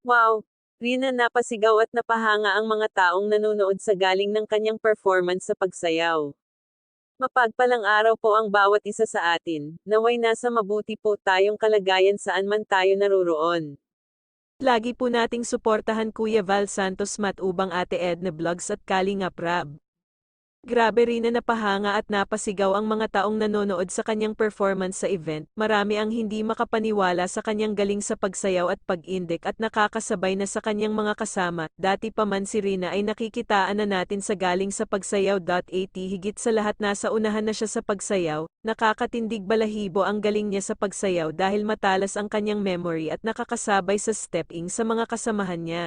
Wow! Rina napasigaw at napahanga ang mga taong nanonood sa galing ng kanyang performance sa pagsayaw. Mapagpalang araw po ang bawat isa sa atin, naway nasa mabuti po tayong kalagayan saan man tayo naruroon. Lagi po nating suportahan Kuya Val Santos Matubang Ate Edna Vlogs at Kalingap Rab. Grabe rin na napahanga at napasigaw ang mga taong nanonood sa kanyang performance sa event. Marami ang hindi makapaniwala sa kanyang galing sa pagsayaw at pag-indik at nakakasabay na sa kanyang mga kasama. Dati pa man si Rina ay nakikitaan na natin sa galing sa pagsayaw.at higit sa lahat nasa unahan na siya sa pagsayaw. Nakakatindig balahibo ang galing niya sa pagsayaw dahil matalas ang kanyang memory at nakakasabay sa stepping sa mga kasamahan niya.